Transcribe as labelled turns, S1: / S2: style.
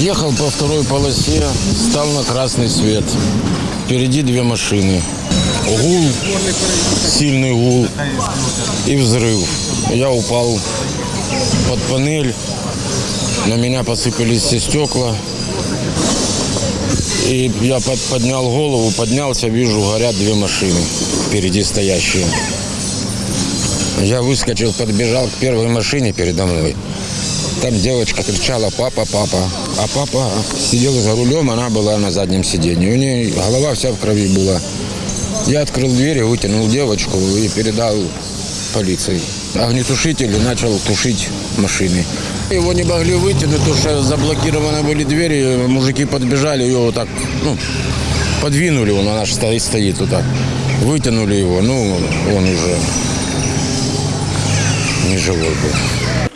S1: Ехал по второй полосе, стал на красный свет. Впереди две машины. Гул, сильный гул и взрыв. Я упал под панель, на меня посыпались все стекла. И я под- поднял голову, поднялся, вижу, горят две машины впереди стоящие. Я выскочил, подбежал к первой машине передо мной. Там девочка кричала «папа, папа». А папа сидел за рулем, она была на заднем сиденье. У нее голова вся в крови была. Я открыл дверь, и вытянул девочку и передал полиции. Огнетушитель начал тушить машины. Его не могли вытянуть, потому что заблокированы были двери. Мужики подбежали, его вот так, ну, подвинули, он наш стоит, стоит вот так. Вытянули его, ну, он уже не живой был.